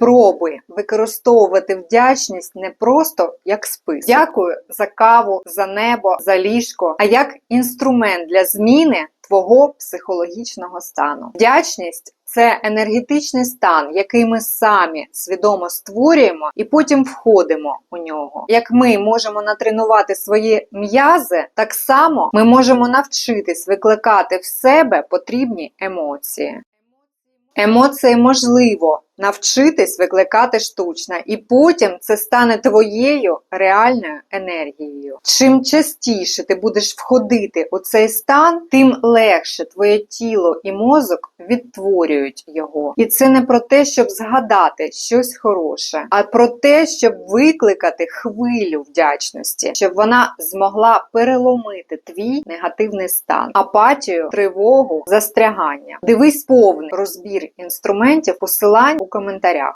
Спробуй використовувати вдячність не просто як спис. Дякую за каву, за небо, за ліжко, а як інструмент для зміни твого психологічного стану. Вдячність це енергетичний стан, який ми самі свідомо створюємо і потім входимо у нього. Як ми можемо натренувати свої м'язи, так само ми можемо навчитись викликати в себе потрібні емоції. Емоції можливо навчитись викликати штучно, і потім це стане твоєю реальною енергією. Чим частіше ти будеш входити у цей стан, тим легше твоє тіло і мозок відтворюють його. І це не про те, щоб згадати щось хороше, а про те, щоб викликати хвилю вдячності, щоб вона змогла переломити твій негативний стан, апатію, тривогу, застрягання. Дивись повний розбір інструментів, посилань коментарях.